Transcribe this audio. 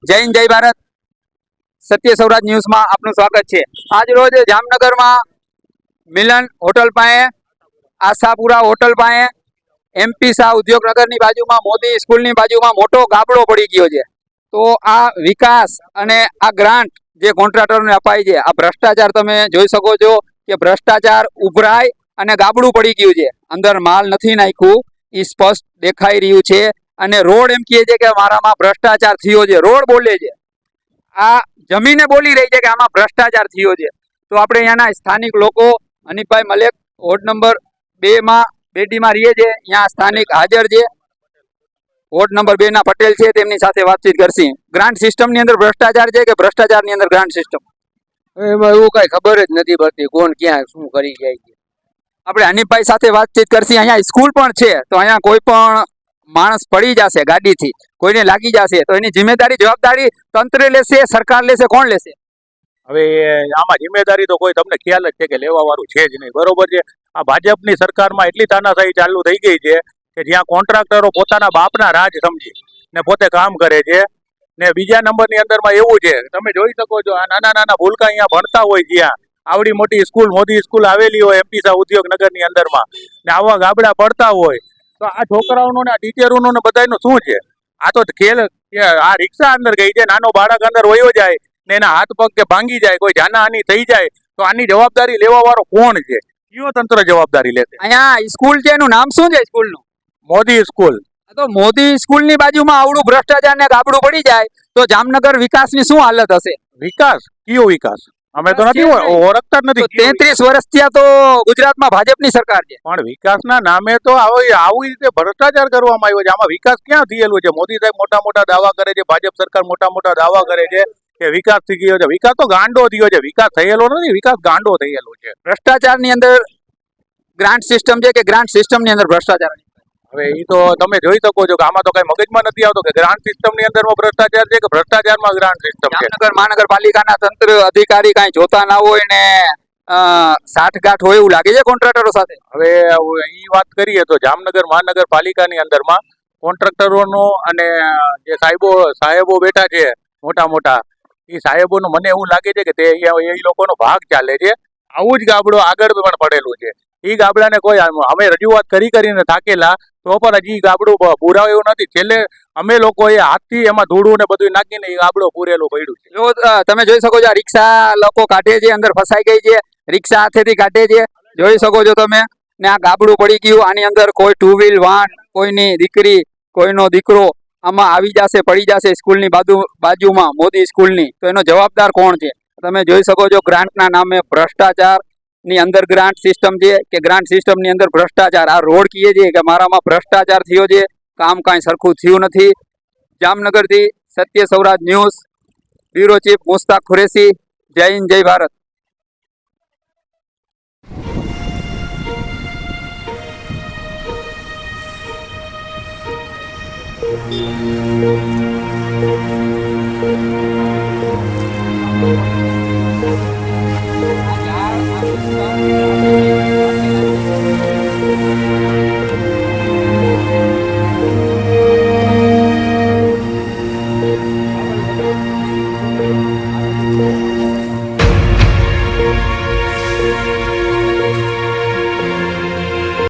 જય હિન્દ, જય ભારત. સત્ય સૌરાજ ન્યૂઝમાં આપનું સ્વાગત છે. આજ રોજ જામનગરમાં મિલન હોટલ પાસે, આશાપુરા હોટલ પાસે એમપી શાહ ઉદ્યોગનગરની બાજુમાં, મોદી સ્કૂલની બાજુમાં મોટો ગાબડો પડી ગયો છે. તો આ વિકાસ અને આ ગ્રાન્ટ જે કોન્ટ્રાક્ટરને અપાય છે, આ ભ્રષ્ટાચાર તમે જોઈ શકો છો કે ભ્રષ્ટાચાર ઉભરાય અને ગાબડું પડી ગયું છે. અંદર માલ નથી નાખ્યું એ સ્પષ્ટ દેખાઈ રહ્યું છે અને રોડ એમ કહે છે કે મારામાં ભ્રષ્ટાચાર થયો છે. રોડ બોલે છે. આ જમીને બોલી રહી છે કે આમાં ભ્રષ્ટાચાર થયો છે. તો આપણે અહીંયાના સ્થાનિક લોકો હનીફભાઈ મલેક વોર્ડ નંબર બેમાં બેટીમાં રહીએ છે અહીંયા સ્થાનિક હાજર છે. વોર્ડ નંબર બે ના પટેલ છે તેમની સાથે વાતચીત કરશે. ગ્રાન્ટ સિસ્ટમની અંદર ભ્રષ્ટાચાર છે કે ભ્રષ્ટાચારની અંદર ગ્રાન્ટ સિસ્ટમ? એમાં એવું કાંઈ ખબર જ નથી પડતી કોણ ક્યાં શું કરી જાય છે. આપણે હનીફભાઈ સાથે વાતચીત કરશે. અહીંયા સ્કૂલ પણ છે. તો અહીંયા કોઈ પણ માણસ પડી જશે ગાડીથી. કોઈને લાગી જશે તો એની જિમ્મેદારી જવાબદારી તંત્ર લેશે, સરકાર લેશે, કોણ લેશે? હવે આમાં જિમ્મેદારી તો કોઈ તમને ખ્યાલ જ છે કે લેવા વાળું છે જ નહીં. બરોબર છે? આ ભાજપની સરકારમાં એટલી તાનાશાહી ચાલુ થઈ ગઈ છે કે જ્યાં કોન્ટ્રાક્ટરો પોતાના બાપના રાજ સમજી ને પોતે કામ કરે છે. ને બીજા નંબરની અંદરમાં એવું છે. તમે જોઈ શકો છો, આ નાના નાના ભૂલકા અહીંયા ભણતા હોય જ્યાં. આવડી મોટી સ્કૂલ, મોદી સ્કૂલ આવેલી હોય એમપી શાહ ઉદ્યોગનગરની અંદરમાં. ને આવા ગાબડા પડતા હોય તો આ છોકરાઓનું ને આ ટીચરોનો ને બધાનું શું છે? આ તો ખેલ કે આ રિક્ષા અંદર ગઈ છે નાનો બાળક અંદર વયો જાય ને એના હાથ પગ કે ભાંગી જાય કોઈ જાનહાની થઈ જાય તો આની જવાબદારી લેવા વાળો કોણ છે? કયો તંત્ર જવાબદારી લેશે? અહીંયા સ્કૂલ છે એનું નામ શું છે સ્કૂલનું? મોદી સ્કૂલ. તો મોદી સ્કૂલની બાજુમાં આવડું ભ્રષ્ટાચાર ને ગાબડું પડી જાય તો જામનગર વિકાસની શું હાલત હશે? વિકાસ? કયો વિકાસ? અમે તો નથી છે ઓળખતા જ નથી. તેત્રીસ વર્ષ ત્યાં તો ગુજરાતમાં ભાજપની સરકાર છે. પણ વિકાસના નામે તો આવી આવી રીતે ભ્રષ્ટાચાર કરવામાં આવ્યો છે. આમાં વિકાસ ક્યાં થયેલું છે? મોદી સાહેબ મોટા મોટા દાવા કરે છે. ભાજપ સરકાર મોટા મોટા દાવા કરે છે કે વિકાસ થઈ ગયો છે. વિકાસ તો ગાંડો થયો છે. વિકાસ થયેલો નથી. વિકાસ ગાંડો થયેલો છે. ભ્રષ્ટાચારની અંદર ગ્રાન્ટ સિસ્ટમ છે કે ગ્રાન્ટ સિસ્ટમની અંદર ભ્રષ્ટાચાર હવે એ તો તમે જોઈ શકો છો કે આમાં તો કઈ મગજમાં નથી આવતો કે ગ્રાન્ટ સિસ્ટમની અંદરમાં ભ્રષ્ટાચાર છે કે ભ્રષ્ટાચારમાં ગ્રાન્ટ સિસ્ટમ છે? જામનગર મહાનગરપાલિકાના તંત્ર અધિકારી કાંઈ જોતા ના હોય ને સાઠગાંઠ હોય એવું લાગે છે કોન્ટ્રાક્ટરો સાથે? હવે એ વાત કરીએ તો જામનગર મહાનગરપાલિકાની અંદરમાં કોન્ટ્રાક્ટરોનો અને જે સાહેબો સાહેબો બેઠા છે મોટા મોટા એ સાહેબોનું મને એવું લાગે છે કે તે એ લોકોનો ભાગ ચાલે છે. આવું જ ગાબડો આગળ પણ પડેલું છે. એ ગાબડાને કોઈ અમે રજૂઆત કરી કરીને થાકેલા તો પણ હજી ગાબડું પૂરાવ એવું નથી. છેલ્લે અમે લોકોએ હાથથી એમાં ધૂળું ને બધું નાખીને એ ગાબડો પૂરેલું પડ્યું છે. જો તમે જોઈ શકો છો આ રિક્ષા લોકો કાઢે છે, અંદર ફસાઈ ગઈ છે, રિક્ષા હાથેથી કાઢે છે. જોઈ શકો છો તમે, ને આ ગાબડું પડી ગયું, આની અંદર કોઈ ટુ વ્હીલ વાહન, કોઈની દીકરી, કોઈનો દીકરો આમાં આવી જશે, પડી જશે સ્કૂલની બાજુ, બાજુમાં મોદી સ્કૂલની. તો એનો જવાબદાર કોણ છે? તમે જોઈ શકો છો ગ્રાન્ટના નામે ભ્રષ્ટાચાર ની અંદર ગ્રાન્ટ સિસ્ટમ છે કે ગ્રાન્ટ સિસ્ટમની અંદર ભ્રષ્ટાચાર, આ રોડ કીએ છે કે મારામાં ભ્રષ્ટાચાર થયો છે, કામ કાંઈ સરખું થયું નથી જામનગરથી Satya Sauraj news, bureau chief Mustak Qureshi, જય હિન્દ, જય ભારત